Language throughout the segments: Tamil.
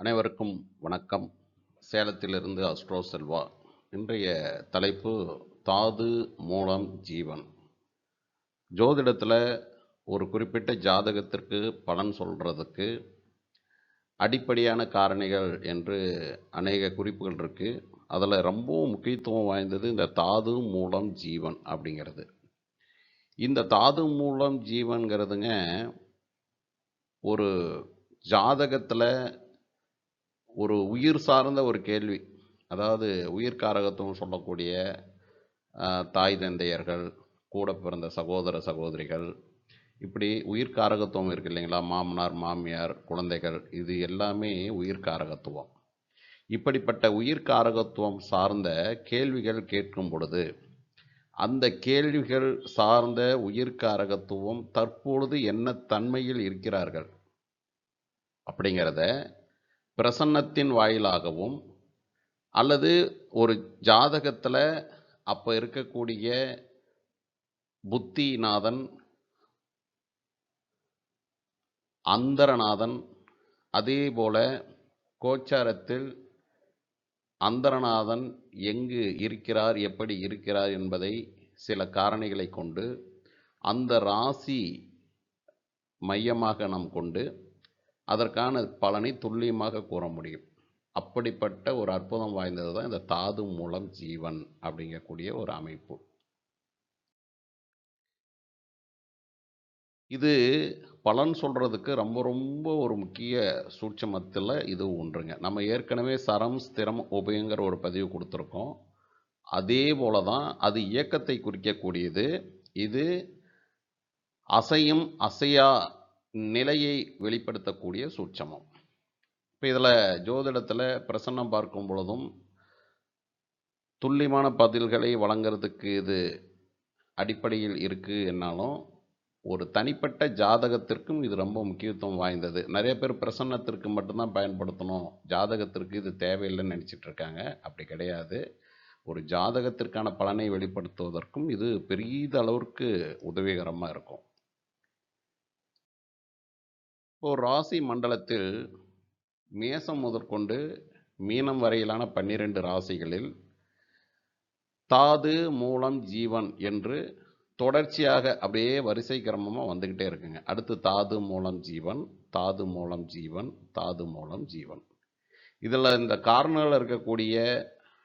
அனைவருக்கும் வணக்கம். சேலத்திலிருந்து அஸ்ட்ரோ செல்வா. இன்றைய தலைப்பு தாது மூலம் ஜீவன். ஜோதிடத்தில் ஒரு குறிப்பிட்ட ஜாதகத்திற்கு பலன் சொல்கிறதுக்கு அடிப்படையான காரணிகள் என்று அநேக குறிப்புகள் இருக்குது அதில் ரொம்பவும் முக்கியத்துவம் வாய்ந்தது இந்த தாது மூலம் ஜீவன் அப்படிங்கிறது. இந்த தாது மூலம் ஜீவன்கிறதுங்க ஒரு ஜாதகத்தில் ஒரு உயிர் சார்ந்த ஒரு கேள்வி. அதாவது உயிர் காரகத்துவம் சொல்லக்கூடிய தாய் தந்தையர்கள் கூட பிறந்த சகோதர சகோதரிகள் இப்படி உயிர் காரகத்துவம் இருக்கு இல்லைங்களா? மாமனார் மாமியார் குழந்தைகள் இது எல்லாமே உயிர் காரகத்துவம். இப்படிப்பட்ட உயிர் காரகத்துவம் சார்ந்த கேள்விகள் கேட்கும் பொழுது அந்த கேள்விகள் சார்ந்த உயிர் காரகத்துவம் தற்பொழுது என்ன தன்மையில் இருக்கிறார்கள்? அப்படிங்கிறத பிரசன்னத்தின் வாயிலாகவும் அல்லது ஒரு ஜாதகத்தில் அப்போ இருக்கக்கூடிய புத்திநாதன் அந்தரநாதன் அதே போல கோச்சாரத்தில் அந்தரநாதன் எங்கு இருக்கிறார் எப்படி இருக்கிறார் என்பதை சில காரணிகளை கொண்டு அந்த ராசி மையமாக நாம் கொண்டு அதற்கான பலனை துல்லியமாக கூற முடியும். அப்படிப்பட்ட ஒரு அற்புதம் வாய்ந்தது தான் இந்த தாது மூலம் ஜீவன் அப்படிங்கக்கூடிய ஒரு அமைப்பு. இது பலன் சொல்கிறதுக்கு ரொம்ப ரொம்ப ஒரு முக்கிய சூட்சமத்தில் இது ஒன்றுங்க. நம்ம ஏற்கனவே சரம் ஸ்திரம் உபயங்கிற ஒரு பதிவு கொடுத்துருக்கோம். அதே போல தான் அது இயக்கத்தை குறிக்கக்கூடியது. இது அசையும் அசையா நிலையை வெளிப்படுத்தக்கூடிய சூட்சமம். இப்போ இதில் ஜோதிடத்தில் பிரசன்னம் பார்க்கும் பொழுதும் துல்லியமான பதில்களை வழங்குறதுக்கு இது அடிப்படையில் இருக்குது என்னாலும் ஒரு தனிப்பட்ட ஜாதகத்திற்கும் இது ரொம்ப முக்கியத்துவம் வாய்ந்தது. நிறைய பேர் பிரசன்னத்திற்கு மட்டும்தான் பயன்படுத்தணும். ஜாதகத்திற்கு இது தேவையில்லைன்னு நினச்சிட்டு இருக்காங்க. அப்படி கிடையாது. ஒரு ஜாதகத்திற்கான பலனை வெளிப்படுத்துவதற்கும் இது பெரிய அளவிற்கு உதவிகரமாக இருக்கும். இப்போ ராசி மண்டலத்தில் மேசம் முதற்கொண்டு மீனம் வரையிலான பன்னிரண்டு ராசிகளில் தாது மூலம் ஜீவன் என்று தொடர்ச்சியாக அப்படியே வரிசை கிரமமாக வந்துக்கிட்டே இருக்குங்க. அடுத்து தாது மூலம் ஜீவன் தாது மூலம் ஜீவன் தாது மூலம் ஜீவன். இதில் இந்த கார்னரில் இருக்கக்கூடிய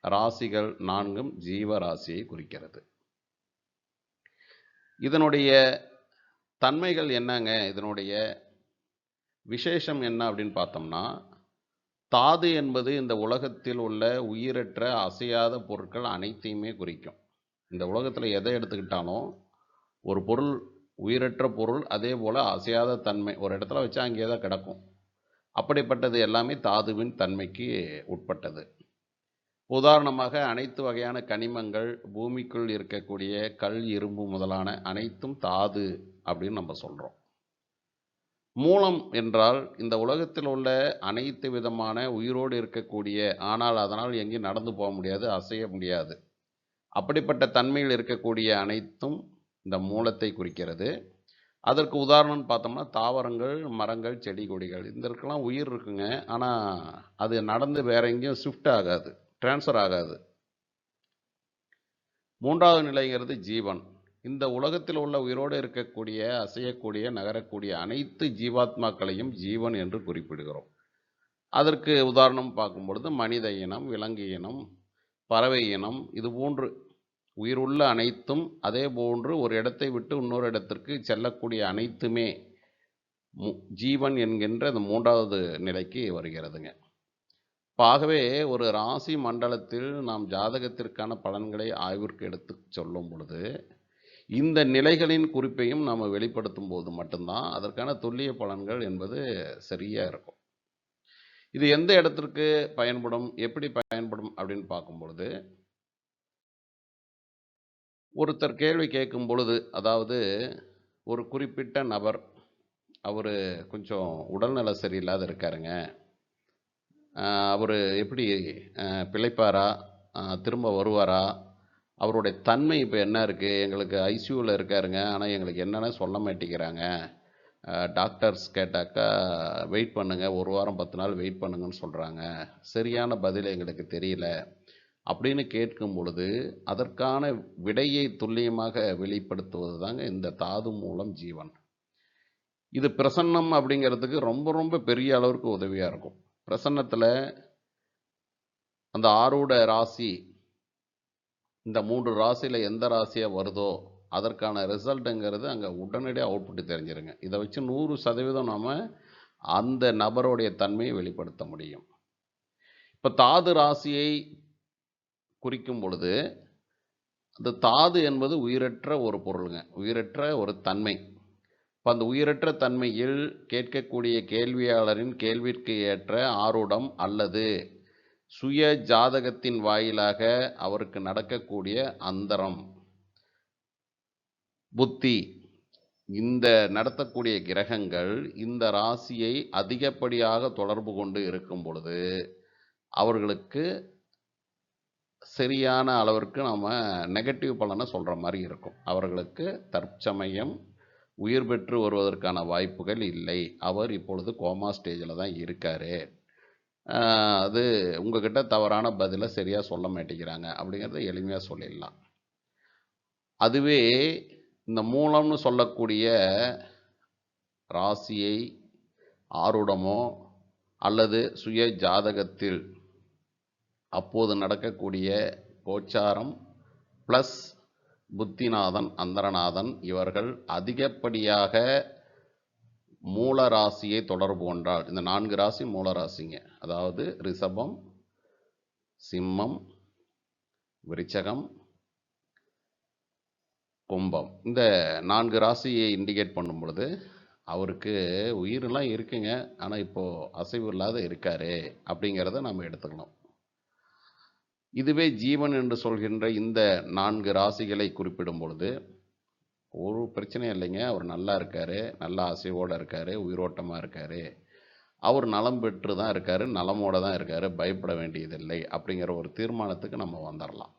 ராசிகள் நான்கும் ஜீவ ராசியை குறிக்கிறது. இதனுடைய தன்மைகள் என்னங்க? இதனுடைய விசேஷம் என்ன அப்படின்னு பார்த்தோம்னா தாது என்பது இந்த உலகத்தில் உள்ள உயிரற்ற அசையாத பொருட்கள் அனைத்தையுமே குறிக்கும். இந்த உலகத்தில் எதை எடுத்துக்கிட்டாலும் ஒரு பொருள் உயிரற்ற பொருள் அதே போல் அசையாத தன்மை ஒரு இடத்துல வச்சா அங்கேயே தான் கிடக்கும். அப்படிப்பட்டது எல்லாமே தாதுவின் தன்மைக்கு உட்பட்டது. உதாரணமாக அனைத்து வகையான கனிமங்கள் பூமிக்குள் இருக்கக்கூடிய கல் இரும்பு முதலான அனைத்தும் தாது அப்படின்னு நம்ம சொல்கிறோம் மூலம் என்றால் இந்த உலகத்தில் உள்ள அனைத்து விதமான உயிரோடு இருக்கக்கூடிய ஆனால் அதனால் எங்கேயும் நடந்து போக முடியாது அசைய முடியாது. அப்படிப்பட்ட தன்மையில் இருக்கக்கூடிய அனைத்தும் இந்த மூலத்தை குறிக்கிறது. அதற்கு உதாரணம்னு பார்த்தோம்னா தாவரங்கள் மரங்கள் செடி கொடிகள் இந்த இதற்கெல்லாம் உயிர் இருக்குங்க. ஆனால் அது நடந்து வேற எங்கேயும் ஷிஃப்ட் ஆகாது ட்ரான்ஸ்ஃபர் ஆகாது. மூன்றாவது நிலைங்கிறது ஜீவன். இந்த உலகத்தில் உள்ள உயிரோடு இருக்கக்கூடிய அசையக்கூடிய நகரக்கூடிய அனைத்து ஜீவாத்மாக்களையும் ஜீவன் என்று குறிப்பிடுகிறோம். அதற்கு உதாரணம் பார்க்கும் பொழுது மனித இனம் விலங்கு இனம் பறவை இனம் இது போன்று உயிருள்ள அனைத்தும் அதே போன்று ஒரு இடத்தை விட்டு இன்னொரு இடத்திற்கு செல்லக்கூடிய அனைத்துமே ஜீவன் என்கின்ற அந்த மூன்றாவது நிலைக்கு வருகிறதுங்க. ஆகவே ஒரு ராசி மண்டலத்தில் நாம் ஜாதகத்திற்கான பலன்களை ஆய்விற்கு எடுத்து சொல்லும் பொழுது இந்த நிலைகளின் குறிப்பையும் நாம் வெளிப்படுத்தும் போது மட்டும்தான் அதற்கான துல்லிய பலன்கள் என்பது சரியாக இருக்கும். இது எந்த இடத்திற்கு பயன்படும் எப்படி பயன்படும் அப்படின்னு பார்க்கும் பொழுது ஒருத்தர் கேள்வி கேட்கும் பொழுது அதாவது ஒரு குறிப்பிட்ட நபர் அவர் கொஞ்சம் உடல்நல சரியில்லாத இருக்காருங்க. அவர் எப்படி பிழைப்பாரா? திரும்ப வருவாரா? அவருடைய தன்மை இப்போ என்ன இருக்குது எங்களுக்கு ஐசியூவில் இருக்காருங்க. ஆனால் எங்களுக்கு என்னென்ன சொல்ல மாட்டேங்கிறாங்க. டாக்டர்ஸ் கேட்டாக்கா வெயிட் பண்ணுங்கள் ஒரு வாரம் பத்து நாள் வெயிட் பண்ணுங்கன்னு சொல்கிறாங்க சரியான பதில் எங்களுக்கு தெரியல. அப்படின்னு கேட்கும் பொழுது அதற்கான விடையை துல்லியமாக வெளிப்படுத்துவது தாங்க இந்த தாது மூலம் ஜீவன். இது பிரசன்னம் அப்படிங்கிறதுக்கு ரொம்ப ரொம்ப பெரிய அளவுக்கு உதவியாக இருக்கும். பிரசன்னத்தில் அந்த ஆரூட ராசி இந்த மூன்று ராசியில் எந்த ராசியாக வருதோ அதற்கான ரிசல்ட்டுங்கிறது அங்கே உடனடியாக அவுட்புட் தெரிஞ்சிருங்க. இதை வச்சு நூறு சதவீதம் நாம் அந்த நபருடைய தன்மையை வெளிப்படுத்த முடியும். இப்போ தாது ராசியை குறிக்கும் பொழுது அந்த தாது என்பது உயிரற்ற ஒரு பொருளுங்க. உயிரற்ற ஒரு தன்மை. இப்போ அந்த உயிரற்ற தன்மையில் கேட்கக்கூடிய கேள்வியாளரின் கேள்விற்கு ஏற்ற ஆரூடம் அல்லது சுய ஜாதகத்தின் வாயிலாக அவருக்கு நடக்கக்கூடிய அந்தரம். புத்தி. இந்த நடத்தக்கூடிய கிரகங்கள் இந்த ராசியை அதிகப்படியாக தொடர்பு கொண்டு இருக்கும் பொழுது அவர்களுக்கு சரியான அளவிற்கு நம்ம நெகட்டிவ் பலனை சொல்கிற மாதிரி இருக்கும். அவர்களுக்கு தற்சமயம் உயிர் பெற்று வருவதற்கான வாய்ப்புகள் இல்லை. அவர் இப்பொழுது கோமா ஸ்டேஜில் தான் இருக்கார். அது உங்ககிட்ட தவறான பதிலை சரியாக சொல்ல மாட்டேங்கிறாங்க. அப்படிங்கிறத எளிமையாக சொல்லிடலாம். அதுவே இந்த மூலம்னு சொல்லக்கூடிய ராசியை ஆருடமோ அல்லது சுய ஜாதகத்தில் அப்போது நடக்கக்கூடிய கோச்சாரம் ப்ளஸ் புத்திநாதன் அந்தரநாதன் இவர்கள் அதிகப்படியாக மூல ராசியை தொடர்பு கொண்டால் இந்த நான்கு ராசி மூல ராசிங்க அதாவது ரிஷபம் சிம்மம் விருச்சகம் கும்பம். இந்த நான்கு ராசியை இண்டிகேட் பண்ணும் பொழுது அவருக்கு உயிரெல்லாம் இருக்குங்க. ஆனால் இப்போது அசைவு இல்லாத இருக்காரு அப்படிங்கிறத நம்ம எடுத்துக்கணும். இதுவே ஜீவன் என்று சொல்கின்ற இந்த நான்கு ராசிகளை குறிப்பிடும் பொழுது ஒரு பிரச்சனையும் இல்லைங்க. அவர் நல்லா இருக்கார். நல்ல அசைவோடு இருக்கார். உயிரோட்டமாக இருக்கார். அவர் நலம் பெற்று தான் இருக்கார். நலமோடு தான் இருக்கார். பயப்பட வேண்டியதில்லை அப்படிங்கிற ஒரு தீர்மானத்துக்கு நம்ம வந்துடலாம்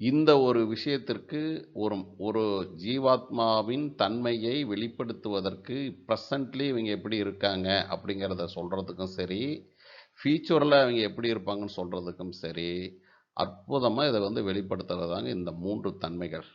இந்த ஒரு விஷயத்திற்கு ஒரு ஒரு ஜீவாத்மாவின் தன்மையை வெளிப்படுத்துவதற்கு ப்ரெசண்ட்லி இவங்க எப்படி இருக்காங்க அப்படிங்கிறத சொல்கிறதுக்கும் சரி ஃபியூச்சரில் அவங்க எப்படி இருப்பாங்கன்னு சொல்கிறதுக்கும் சரி அற்புதமாக இதை வந்து வெளிப்படுத்துகிறதாங்க இந்த மூன்று தன்மைகள்.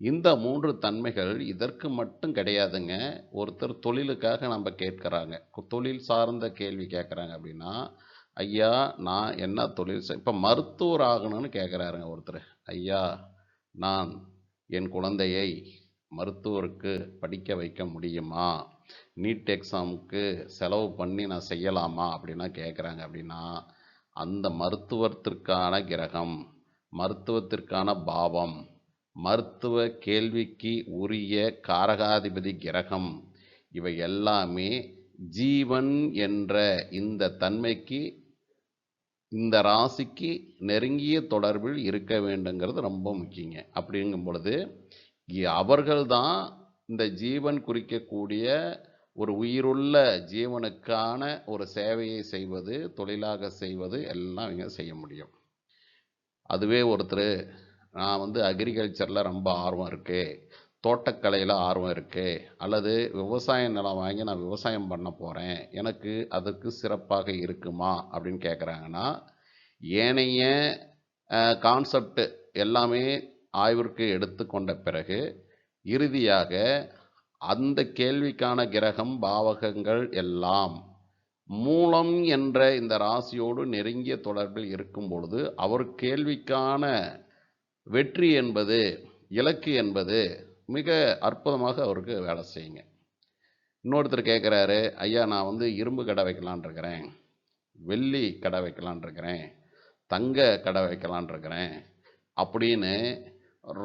இந்த மூன்று தன்மைகள் இதற்கு மட்டும் கிடையாதுங்க. ஒருத்தர் தொழிலுக்காக நம்ம கேட்குறாங்க. தொழில் சார்ந்த கேள்வி கேட்குறாங்க அப்படின்னா ஐயா நான் என்ன தொழில் இப்போ மருத்துவர் ஆகணும்னு கேட்குறாருங்க ஒருத்தர். ஐயா நான் என் குழந்தையை மருத்துவருக்கு படிக்க வைக்க முடியுமா? நீட் எக்ஸாமுக்கு செலவு பண்ணி நான் செய்யலாமா? அப்படின்னா கேட்குறாங்க. அப்படின்னா அந்த மருத்துவத்திற்கான கிரகம் மருத்துவத்திற்கான பாவம் மருத்துவ கேள்விக்கு உரிய காரகாதிபதி கிரகம். இவை எல்லாமே ஜீவன் என்ற இந்த தன்மைக்கு இந்த ராசிக்கு நெருங்கிய தொடர்பில் இருக்க வேண்டுங்கிறது ரொம்ப முக்கியங்க. அப்படிங்கும் பொழுது அவர்கள்தான் இந்த ஜீவன் குறிக்கக்கூடிய ஒரு உயிருள்ள ஜீவனுக்கான ஒரு சேவையை செய்வது தொழிலாக செய்வது எல்லாம் இவங்க செய்ய முடியும். அதுவே ஒருத்தர் நான் வந்து அக்ரிகல்ச்சரில் ரொம்ப ஆர்வம் இருக்குது தோட்டக்கலையில் ஆர்வம் இருக்குது அல்லது விவசாய நிலம் வாங்கி நான் விவசாயம் பண்ண போகிறேன் எனக்கு அதுக்கு சிறப்பாக இருக்குமா? அப்படின்னு கேட்குறாங்கன்னா ஏனைய கான்செப்ட் எல்லாமே ஆய்விற்கு எடுத்துக்கொண்ட பிறகு இறுதியாக அந்த கேள்விக்கான கிரகம் பாவகங்கள் எல்லாம் மூலம் என்ற இந்த ராசியோடு நெருங்கிய தொடர்பில் இருக்கும் பொழுது அவர் கேள்விக்கான வெற்றி என்பது இலக்கு என்பது மிக அற்புதமாக அவருக்கு வேலை செய்யுங்க. இன்னொருத்தர் கேட்குறாரு ஐயா நான் வந்து இரும்பு கடை வைக்கலான் இருக்கிறேன் வெள்ளி கடை வைக்கலான் இருக்கிறேன் தங்க கடை வைக்கலான் இருக்கிறேன் அப்படின்னு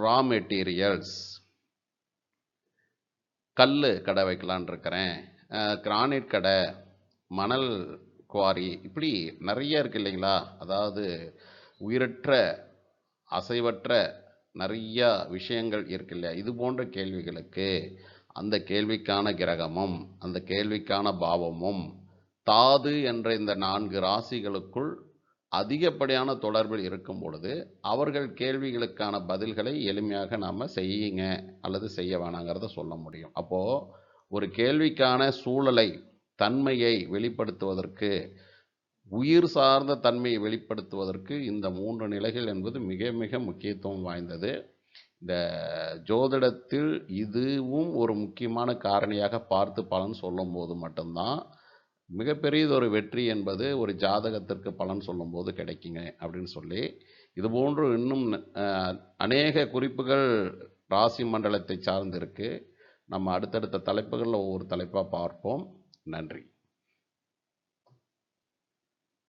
ரா மெட்டீரியல்ஸ் கல் கடை வைக்கலான் இருக்கிறேன் கிரானைட் கடை மணல் குவாரி இப்படி நிறைய இருக்கு இல்லைங்களா? அதாவது உயிரற்ற அசைவற்ற நிறையா விஷயங்கள் இருக்கு இல்லையா? இது போன்ற கேள்விகளுக்கு அந்த கேள்விக்கான கிரகமும் அந்த கேள்விக்கான பாவமும் தாது என்ற இந்த நான்கு ராசிகளுக்குள் அதிகப்படியான தொடர்பில் இருக்கும் பொழுது அவர்கள் கேள்விகளுக்கான பதில்களை எளிமையாக நாம் செய்யுங்க அல்லது செய்ய வேணாங்கிறத சொல்ல முடியும். அப்போது ஒரு கேள்விக்கான சூழலை தன்மையை வெளிப்படுத்துவதற்கு உயிர் சார்ந்த தன்மையை வெளிப்படுத்துவதற்கு இந்த மூன்று நிலைகள் என்பது மிக மிக முக்கியத்துவம் வாய்ந்தது. இந்த ஜோதிடத்தில் இதுவும் ஒரு முக்கியமான காரணியாக பார்த்து பலன் சொல்லும்போது மட்டும்தான் மிகப்பெரியதொரு வெற்றி என்பது ஒரு ஜாதகத்திற்கு பலன் சொல்லும்போது கிடைக்குங்க அப்படின்னு சொல்லி. இதுபோன்று இன்னும் அநேக குறிப்புகள் ராசி மண்டலத்தை சார்ந்திருக்கு நம்ம அடுத்தடுத்த தலைப்புகளில் ஒவ்வொரு தலைப்பாக பார்ப்போம். நன்றி.